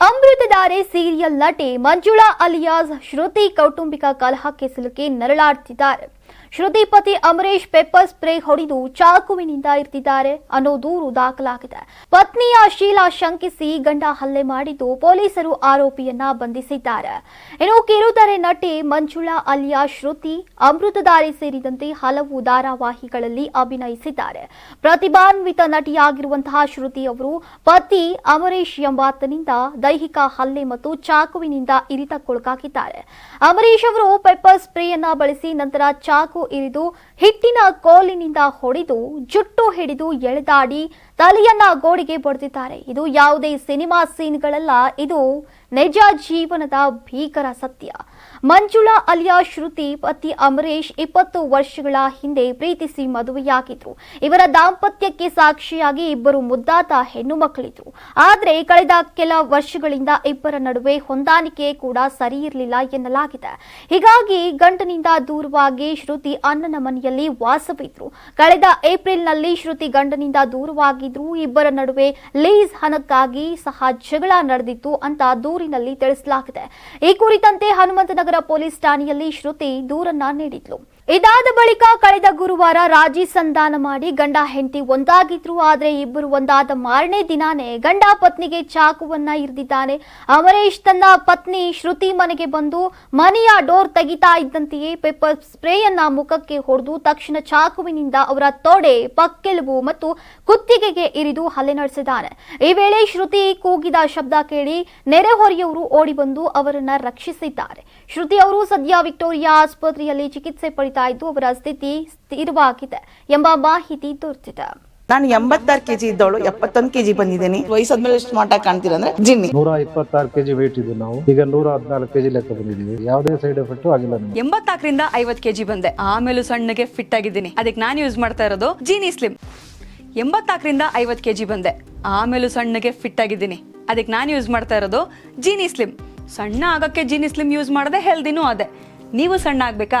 Amruthadhaare serial ನಟಿ Manjula alias ಶ್ರುತಿ ಕೌಟುಂಬಿಕ ಕಲಹಕ್ಕೆ ಸಿಲುಕಿ ನರಳಾಡ್ತಿದ್ದಾರೆ ಶ್ರುತಿ ಪತಿ ಅಮರೇಶ್ ಪೆಪ್ಪರ್ ಸ್ಪ್ರೇ ಹೊಡೆದು ಚಾಕುವಿನಿಂದ ಇರ್ತಿದ್ದಾರೆ ಅನ್ನೋ ದೂರು ದಾಖಲಾಗಿದೆ. ಪತ್ನಿಯ ಶೀಲಾ ಶಂಕಿಸಿ ಗಂಡ ಹಲ್ಲೆ ಮಾಡಿದ್ದು ಪೊಲೀಸರು ಆರೋಪಿಯನ್ನ ಬಂಧಿಸಿದ್ದಾರೆ. ಇನ್ನು ಕಿರುತೆರೆ ನಟಿ ಮಂಜುಳಾ ಅಲಿಯಾ ಶ್ರುತಿ ಅಮೃತಧಾರಿ ಸೇರಿದಂತೆ ಹಲವು ಧಾರಾವಾಹಿಗಳಲ್ಲಿ ಅಭಿನಯಿಸಿದ್ದಾರೆ. ಪ್ರತಿಭಾನ್ವಿತ ನಟಿಯಾಗಿರುವಂತಹ ಶ್ರುತಿ ಅವರು ಪತಿ ಅಮರೇಶ್ ಎಂಬಾತನಿಂದ ದೈಹಿಕ ಹಲ್ಲೆ ಮತ್ತು ಚಾಕುವಿನಿಂದ ಇರಿತಕ್ಕೊಳಗಾಗಿದ್ದಾರೆ. ಅಮರೀಶ್ ಅವರು ಪೆಪ್ಪರ್ ಸ್ಪ್ರೇಯನ್ನ ಬಳಸಿ ನಂತರ ಚಾಕು ಇರಿದು ಹಿಟ್ಟಿನ ಕೋಲಿನಿಂದ ಹೊಡೆದು ಜುಟ್ಟು ಹಿಡಿದು ಎಳೆದಾಡಿ ತಲೆಯನ್ನ ಗೋಡೆಗೆ ಬಡಿದಿದ್ದಾರೆ. ಇದು ಯಾವುದೇ ಸಿನಿಮಾ ಸೀನ್ಗಳಲ್ಲ, ಇದು ನಿಜ ಜೀವನದ ಭೀಕರ ಸತ್ಯ. ಮಂಜುಳಾ ಅಲಿಯಾ ಶ್ರುತಿ ಪತಿ ಅಮರೇಶ್ ಇಪ್ಪತ್ತು ವರ್ಷಗಳ ಹಿಂದೆ ಪ್ರೀತಿಸಿ ಮದುವೆಯಾಗಿದ್ರು. ಇವರ ದಾಂಪತ್ಯಕ್ಕೆ ಸಾಕ್ಷಿಯಾಗಿ ಇಬ್ಬರು ಮುದ್ದಾತ ಹೆಣ್ಣು ಮಕ್ಕಳಿದ್ರು ಆದ್ರೆ ಕಳೆದ ಕೆಲ ವರ್ಷಗಳಿಂದ ಇಬ್ಬರ ನಡುವೆ ಹೊಂದಾಣಿಕೆ ಕೂಡ ಸರಿ ಇರಲಿಲ್ಲ ಎನ್ನಲಾಗಿದೆ. ಹೀಗಾಗಿ ಗಂಡನಿಂದ ದೂರವಾಗಿ ಶ್ರುತಿ ಅಣ್ಣನ ಮನೆಯಲ್ಲಿ ವಾಸವಿದ್ರು. ಕಳೆದ ಏಪ್ರಿಲ್ನಲ್ಲಿ ಶ್ರುತಿ ಗಂಡನಿಂದ ದೂರವಾಗಿದ್ರು ಇಬ್ಬರ ನಡುವೆ ಲೀಸ್ ಹಣಕ್ಕಾಗಿ ಸಹ ಜಗಳ ನಡೆದಿತ್ತು ಅಂತ ದೂರಿನಲ್ಲಿ ತಿಳಿಸಲಾಗಿದೆ. ಈ ಕುರಿತಂತೆ ಹನುಮಂತನಗರ ಪೊಲೀಸ್ ಠಾಣೆಯಲ್ಲಿ ಶ್ರುತಿ ದೂರನ್ನ ನೀಡಿದ್ಲು. ಇದಾದ ಬಳಿಕ ಕಳೆದ ಗುರುವಾರ ರಾಜಿ ಸಂಧಾನ ಮಾಡಿ ಗಂಡ ಹೆಂಡತಿ ಒಂದಾಗಿದ್ರು, ಆದರೆ ಇಬ್ಬರು ಒಂದಾದ ಮಾರನೇ ದಿನಾನೇ ಗಂಡ ಪತ್ನಿಗೆ ಚಾಕುವನ್ನ ಇರಿದಿದ್ದಾನೆ ಅಮರೇಶ್ ತನ್ನ ಪತ್ನಿ ಶ್ರುತಿ ಮನೆಗೆ ಬಂದು ಮನೆಯ ಡೋರ್ ತೆಗಿತಾ ಇದ್ದಂತೆಯೇ ಪೆಪ್ಪರ್ ಸ್ಪ್ರೇಯನ್ನ ಮುಖಕ್ಕೆ ಹೊಡೆದು ತಕ್ಷಣ ಚಾಕುವಿನಿಂದ ಅವರ ತೊಡೆ, ಪಕ್ಕೆಲುಬು ಮತ್ತು ಕುತ್ತಿಗೆಗೆ ಇರಿದು ಹಲ್ಲೆ ನಡೆಸಿದ್ದಾನೆ. ಈ ವೇಳೆ ಶ್ರುತಿ ಕೂಗಿದ ಶಬ್ದ ಕೇಳಿ ನೆರೆಹೊರೆಯವರು ಓಡಿ ಬಂದು ಅವರನ್ನ ರಕ್ಷಿಸಿದ್ದಾರೆ. ಶ್ರುತಿ ಅವರು ಸದ್ಯ ವಿಕ್ಟೋರಿಯಾ ಆಸ್ಪತ್ರೆಯಲ್ಲಿ ಚಿಕಿತ್ಸೆ ಪಡಿತಾ ಇದ್ದು ಅವರ ಸ್ಥಿತಿ ಸ್ಥಿರವಾಗಿದೆ ಎಂಬ ಮಾಹಿತಿ ದೊರೆತಿದೆ. ನಾನು ಎಂಬತ್ತಾರು ಕೆಜಿ ಇದ್ದವಳು ಎಪ್ಪತ್ತೊಂದು ಕೆಜಿ ಬಂದಿದ್ದೀನಿ. ವಯಸ್ಸಾದ್ಮೇಲೆ ಎಷ್ಟು ಮಾಟ ಕಾಣ್ತೀರ ಅಂದ್ರೆ ಜಿನ್ನಿ. ನೂರ ಇಪ್ಪತ್ತಾರು ಕೆಜಿ ವೆಯ್ಟ್ ಇದ್ದು ನಾವು. ಈಗ ನೂರ ಹದಿನಾಲ್ಕು ಕೆಜಿ ಲೆಕ್ಕ ಬಂದಿದ್ದೀವಿ. ಯಾವುದೇ ಸೈಡ್ ಎಫೆಕ್ಟ್ ಆಗಿಲ್ಲ ಎಂಬತ್ತಾಕರಿಂದ ಎಂಬತ್ನಾಲ್ಕರಿಂದ ಐವತ್ ಕೆಜಿ ಬಂದೆ. ಆಮೇಲೂ ಸಣ್ಣಗೆ ಫಿಟ್ ಆಗಿದ್ದೀನಿ. ಅದಕ್ಕೆ ನಾನು ಯೂಸ್ ಮಾಡ್ತಾ ಇರೋದು ಜೀನಿ ಸ್ಲಿಮ್ ಎಂಬತ್ನಾಲ್ಕರಿಂದ ಐವತ್ತು ಕೆಜಿ ಬಂದೆ. ಆಮೇಲೂ ಸಣ್ಣಗೆ ಫಿಟ್ ಆಗಿದ್ದೀನಿ. ಅದಕ್ಕೆ ನಾನು ಯೂಸ್ ಮಾಡ್ತಾ ಇರೋದು ಜೀನಿ ಸ್ಲಿಮ್ ಸಣ್ಣ ಆಗೋಕ್ಕೆ ಜೀನಿ ಸ್ಲಿಮ್ ಯೂಸ್ ಮಾಡದೆ ಹೆಲ್ದಿನೂ ಅದೇ. ನೀವು ಸಣ್ಣ ಆಗ್ಬೇಕಾ?